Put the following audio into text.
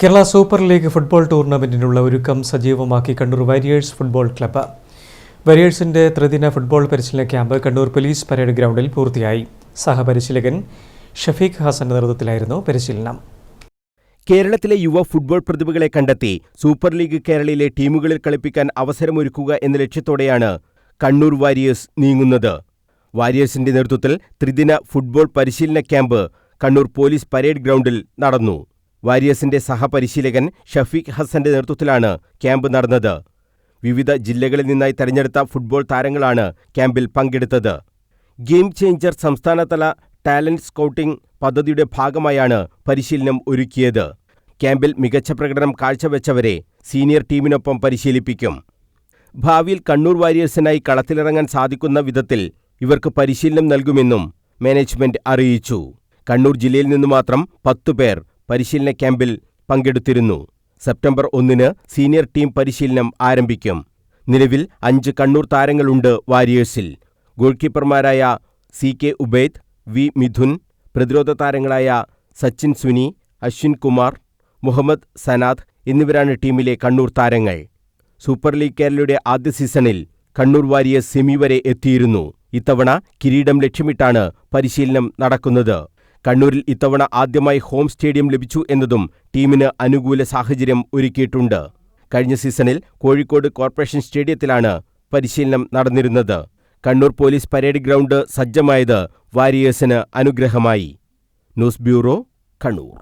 Kerala super league football ടൂർണമെന്റിനുള്ള ഒരുക്കം സജീവമാക്കി കണ്ണൂർ വാരിയേഴ്സ് ഫുട്ബോൾ ക്ലബ്ബ്. വാരിയേഴ്സിന്റെ ത്രിദിന ഫുട്ബോൾ പരിശീലന ക്യാമ്പ് കണ്ണൂർ പോലീസ് പരേഡ് ഗ്രൗണ്ടിൽ പൂർത്തിയായി. സഹപരിശീലകൻ ഷഫീഖ് ഹസന്റെ നേതൃത്വത്തിലായിരുന്നു പരിശീലനം. കേരളത്തിലെ യുവ ഫുട്ബോൾ പ്രതിഭകളെ കണ്ടെത്തി സൂപ്പർ ലീഗ് കേരളയിലെ ടീമുകളിൽ കളിപ്പിക്കാൻ അവസരമൊരുക്കുക എന്ന ലക്ഷ്യത്തോടെയാണ് കണ്ണൂർ വാരിയേഴ്സ് നീങ്ങുന്നത്. വാരിയേഴ്സിന്റെ നേതൃത്വത്തിൽ ത്രിദിന ഫുട്ബോൾ പരിശീലന ക്യാമ്പ് കണ്ണൂർ പോലീസ് പരേഡ് ഗ്രൗണ്ടിൽ നടന്നു. വാരിയേഴ്സിന്റെ സഹപരിശീലകൻ ഷഫീഖ് ഹസന്റെ നേതൃത്വത്തിലാണ് ക്യാമ്പ് നടന്നത്. വിവിധ ജില്ലകളിൽ നിന്നായി തെരഞ്ഞെടുത്ത ഫുട്ബോൾ താരങ്ങളാണ് ക്യാമ്പിൽ പങ്കെടുത്തത്. ഗെയിം ചേഞ്ചർ സംസ്ഥാനതല ടാലന്റ് സ്കൗട്ടിംഗ് പദ്ധതിയുടെ ഭാഗമായാണ് പരിശീലനം ഒരുക്കിയത്. ക്യാമ്പിൽ മികച്ച പ്രകടനം കാഴ്ചവെച്ചവരെ സീനിയർ ടീമിനൊപ്പം പരിശീലിപ്പിക്കും. ഭാവിയിൽ കണ്ണൂർ വാരിയേഴ്സിനായി കളത്തിലിറങ്ങാൻ സാധിക്കുന്ന വിധത്തിൽ ഇവർക്ക് പരിശീലനം നൽകുമെന്നും മാനേജ്മെന്റ് അറിയിച്ചു. കണ്ണൂർ ജില്ലയിൽ നിന്നു മാത്രം പത്തു പേർ പരിശീലന ക്യാമ്പിൽ പങ്കെടുത്തിരുന്നു. സെപ്റ്റംബർ ഒന്നിന് സീനിയർ ടീം പരിശീലനം ആരംഭിക്കും. നിലവിൽ അഞ്ച് കണ്ണൂർ താരങ്ങളുണ്ട് വാരിയേഴ്സിൽ. Goal കീപ്പർമാരായ C K Ubaid V Mithun പ്രതിരോധ താരങ്ങളായ സച്ചിൻ സുനി അശ്വിൻ കുമാർ മുഹമ്മദ് സനാദ് എന്നിവരാണ് ടീമിലെ കണ്ണൂർ താരങ്ങൾ. സൂപ്പർ ലീഗ് കേരളയുടെ ആദ്യ സീസണിൽ കണ്ണൂർ വാരിയേഴ്സ് സെമി വരെ എത്തിയിരുന്നു. ഇത്തവണ കിരീടം ലക്ഷ്യമിട്ടാണ് പരിശീലനം നടക്കുന്നത്. കണ്ണൂരിൽ ഇത്തവണ ആദ്യമായി ഹോം സ്റ്റേഡിയം ലഭിച്ചു എന്നതും ടീമിന് അനുകൂല സാഹചര്യം ഒരുക്കിയിട്ടുണ്ട്. കഴിഞ്ഞ സീസണിൽ കോഴിക്കോട് കോർപ്പറേഷൻ സ്റ്റേഡിയത്തിലാണ് പരിശീലനം നടന്നിരുന്നത്. കണ്ണൂർ പോലീസ് പരേഡ് ഗ്രൗണ്ട് സജ്ജമായത് വാരിയേഴ്സിന് അനുഗ്രഹമായി. News bureau Kannur.